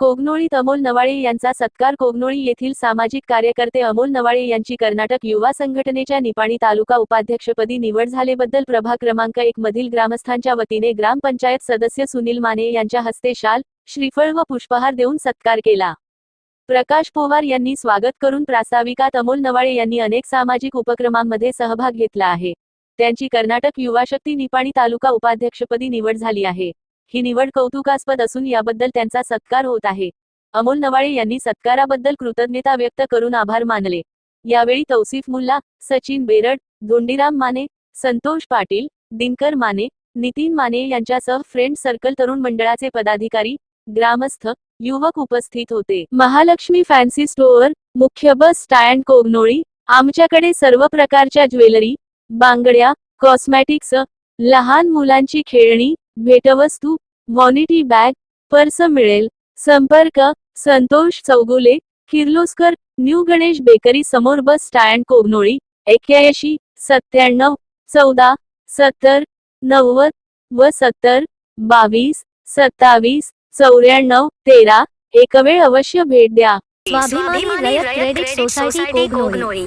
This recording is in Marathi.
कोगनोळीत अमोल नवाळे यांचा सत्कार कोगनोळी येथील सामाजिक कार्यकर्ते अमोल नवाळे यांची कर्नाटक युवा संघटनेच्या निपाणी तालुका उपाध्यक्षपदी निवड झालेबद्दल प्रभाग क्रमांक एक मधील ग्रामस्थांच्या वतीने ग्रामपंचायत सदस्य सुनील माने यांच्या हस्ते शाल श्रीफळ व पुष्पहार देऊन सत्कार केला. प्रकाश पोवार यांनी स्वागत करून प्रास्ताविकात अमोल नवाळे यांनी अनेक सामाजिक उपक्रमांमध्ये सहभाग घेतला आहे. त्यांची कर्नाटक युवा शक्ती निपाणी तालुका उपाध्यक्षपदी निवड झाली आहे. ही निवड कौतुकास्पद असून याबद्दल त्यांचा सत्कार होत आहे. अमोल नवाळे यांनी सत्काराबद्दल कृतज्ञता व्यक्त करून आभार मानले. यावेळी तौसिफ मुल्ला सचिन बेरड धोंडीराम माने संतोष पाटील दिनकर माने नितीन माने यांच्यासह फ्रेंड सर्कल तरुण मंडळाचे पदाधिकारी ग्रामस्थ युवक उपस्थित होते. महालक्ष्मी फॅन्सी स्टोअर मुख्य बस स्टँड कोगनोळी आमच्याकडे सर्व प्रकारच्या ज्वेलरी बांगड्या कॉस्मॅटिक्स लहान मुलांची खेळणी भेटवस्तू व्हॉनिटी बॅग पर्स मिळेल. संपर्क संतोष चौगुले किर्लोस्कर न्यू गणेश बेकरी समोर बस स्टँड कोगनोळी एक्क्याऐंशी सत्त्याण्णव चौदा सत्तर नव्वद व सत्तर बावीस सत्तावीस चौऱ्याण्णव तेरा. एक वेळ अवश्य भेट द्या. स्वाभिमानी रयत क्रेडिट सोसायटी कोगनोळी.